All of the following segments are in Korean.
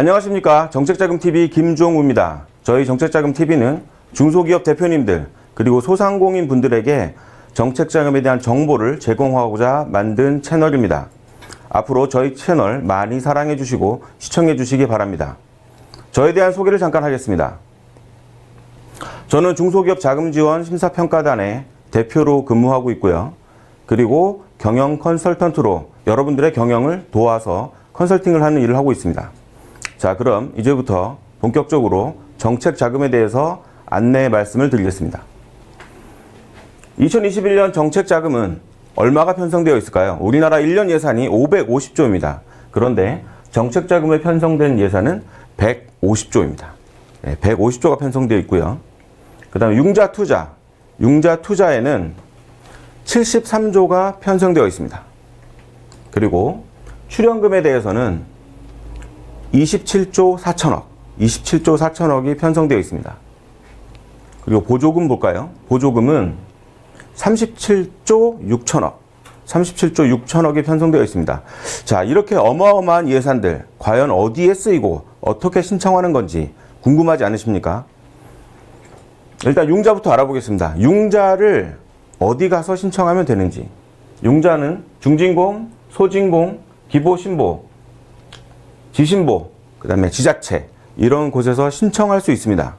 안녕하십니까. 정책자금TV 김종우입니다. 저희 정책자금TV는 중소기업 대표님들 그리고 소상공인 분들에게 정책자금에 대한 정보를 제공하고자 만든 채널입니다. 앞으로 저희 채널 많이 사랑해 주시고 시청해 주시기 바랍니다. 저에 대한 소개를 잠깐 하겠습니다. 저는 중소기업 자금지원 심사평가단의 대표로 근무하고 있고요. 그리고 경영 컨설턴트로 여러분들의 경영을 도와서 컨설팅을 하는 일을 하고 있습니다. 자, 그럼 이제부터 본격적으로 정책 자금에 대해서 안내 말씀을 드리겠습니다. 2021년 정책 자금은 얼마가 편성되어 있을까요? 우리나라 1년 예산이 550조입니다. 그런데 정책 자금에 편성된 예산은 150조입니다. 150조가 편성되어 있고요. 그 다음에 융자 투자. 융자 투자에는 73조가 편성되어 있습니다. 그리고 출연금에 대해서는 27조 4천억, 27조 4천억이 편성되어 있습니다. 그리고 보조금 볼까요? 보조금은 37조 6천억, 37조 6천억이 편성되어 있습니다. 자, 이렇게 어마어마한 예산들, 과연 어디에 쓰이고 어떻게 신청하는 건지 궁금하지 않으십니까? 일단 융자부터 알아보겠습니다. 융자를 어디 가서 신청하면 되는지. 융자는 중진공, 소진공, 기보 신보, 지신보, 그 다음에 지자체, 이런 곳에서 신청할 수 있습니다.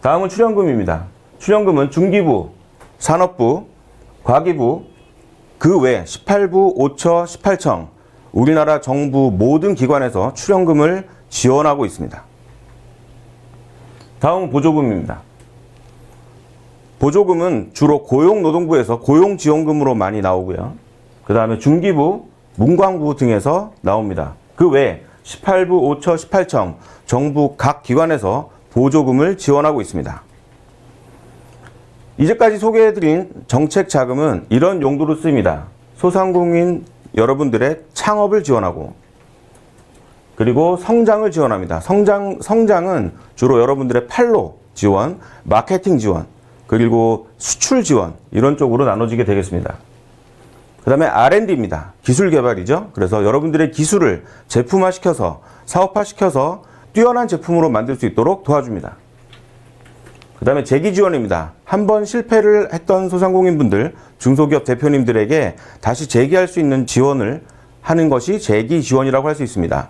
다음은 출연금입니다. 출연금은 중기부, 산업부, 과기부, 그 외 18부, 5처, 18청, 우리나라 정부 모든 기관에서 출연금을 지원하고 있습니다. 다음은 보조금입니다. 보조금은 주로 고용노동부에서 고용지원금으로 많이 나오고요. 그 다음에 중기부, 문광부 등에서 나옵니다. 그외 18부, 5처, 18청 정부 각 기관에서 보조금을 지원하고 있습니다. 이제까지 소개해드린 정책 자금은 이런 용도로 쓰입니다. 소상공인 여러분들의 창업을 지원하고 그리고 성장을 지원합니다. 성장, 성장은 주로 여러분들의 팔로 지원, 마케팅 지원, 그리고 수출 지원 이런 쪽으로 나눠지게 되겠습니다. 그 다음에 R&D입니다. 기술 개발이죠. 그래서 여러분들의 기술을 제품화 시켜서 사업화 시켜서 뛰어난 제품으로 만들 수 있도록 도와줍니다. 그 다음에 재기 지원입니다. 한 번 실패를 했던 소상공인분들, 중소기업 대표님들에게 다시 재기할 수 있는 지원을 하는 것이 재기 지원이라고 할 수 있습니다.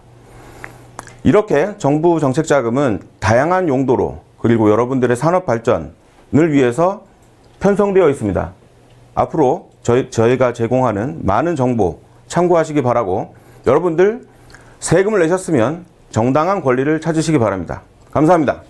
이렇게 정부 정책 자금은 다양한 용도로 그리고 여러분들의 산업 발전을 위해서 편성되어 있습니다. 앞으로 저희, 저희가 제공하는 많은 정보 참고하시기 바라고 여러분들 세금을 내셨으면 정당한 권리를 찾으시기 바랍니다. 감사합니다.